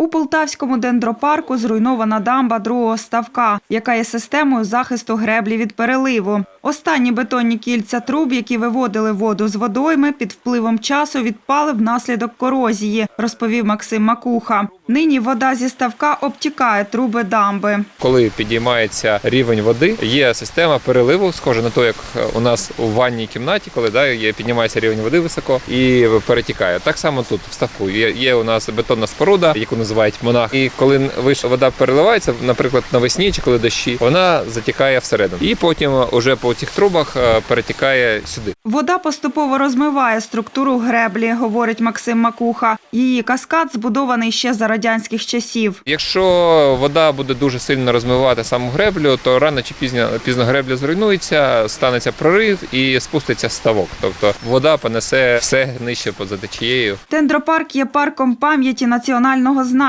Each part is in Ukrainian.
У Полтавському дендропарку зруйнована дамба другого ставка, яка є системою захисту греблі від переливу. Останні бетонні кільця труб, які виводили воду з водойми, під впливом часу відпали внаслідок корозії, розповів Максим Макуха. Нині вода зі ставка обтікає труби дамби. Коли підіймається рівень води, є система переливу, схожа на те, як у нас у ванній кімнаті, коли да, є, піднімається рівень води високо і перетікає. Так само тут в ставку є, є у нас бетонна споруда, яку називають монах. І коли вода переливається, наприклад, навесні чи коли дощі, вона затікає всередину. І потім уже по цих трубах е, перетікає сюди. Вода поступово розмиває структуру греблі, говорить Максим Макуха. Її каскад збудований ще за радянських часів. Якщо вода буде дуже сильно розмивати саму греблю, то рано чи пізно, пізно гребля зруйнується, станеться прорив і спуститься ставок. Тобто вода понесе все нижче поза течією. Дендропарк є парком пам'яті національного значення,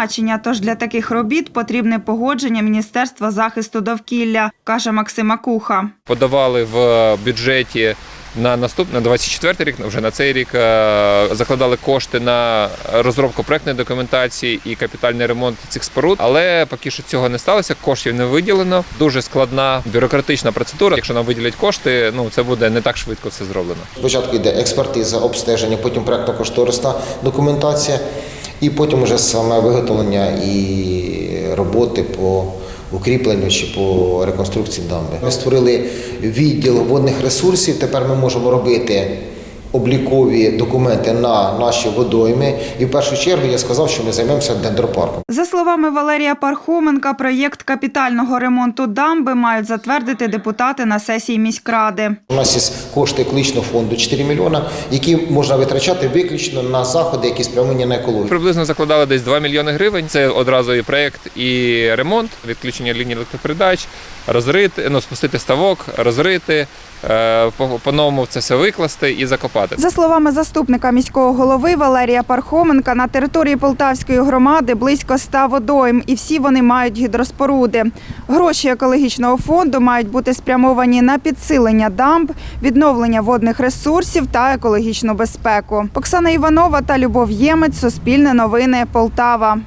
тож для таких робіт потрібне погодження Міністерства захисту довкілля, каже Максим Макуха. Подавали в бюджеті на наступний на 24 рік, вже на цей рік е, закладали кошти на розробку проектної документації і капітальний ремонт цих споруд. Але поки що цього не сталося, коштів не виділено. Дуже складна бюрократична процедура. Якщо нам виділять кошти, ну це буде не так швидко все зроблено. Спочатку йде експертиза, обстеження, потім проектно-кошторисна документація, і потім вже саме виготовлення і роботи по укріпленню чи по реконструкції дамби. Ми створили відділ водних ресурсів. Тепер ми можемо робити облікові документи на наші водойми. І в першу чергу я сказав, що ми займемося дендропарком. За словами Валерія Пархоменка, проєкт капітального ремонту дамби мають затвердити депутати на сесії міськради. У нас є кошти екологічного фонду 4 мільйона, які можна витрачати виключно на заходи, які спрямовані на екологію. Приблизно закладали десь 2 мільйони гривень. Це одразу і проєкт, і ремонт, відключення ліній електропередач, розрити, ну, спустити ставок, розрити, е, по-новому це все викласти і закопати. За словами заступника міського голови Валерія Пархоменка, на території Полтавської громади близько 100 водойм, і всі вони мають гідроспоруди. Гроші екологічного фонду мають бути спрямовані на підсилення дамб, відновлення водних ресурсів та екологічну безпеку. Оксана Іванова та Любов Ємець, Суспільне новини, Полтава.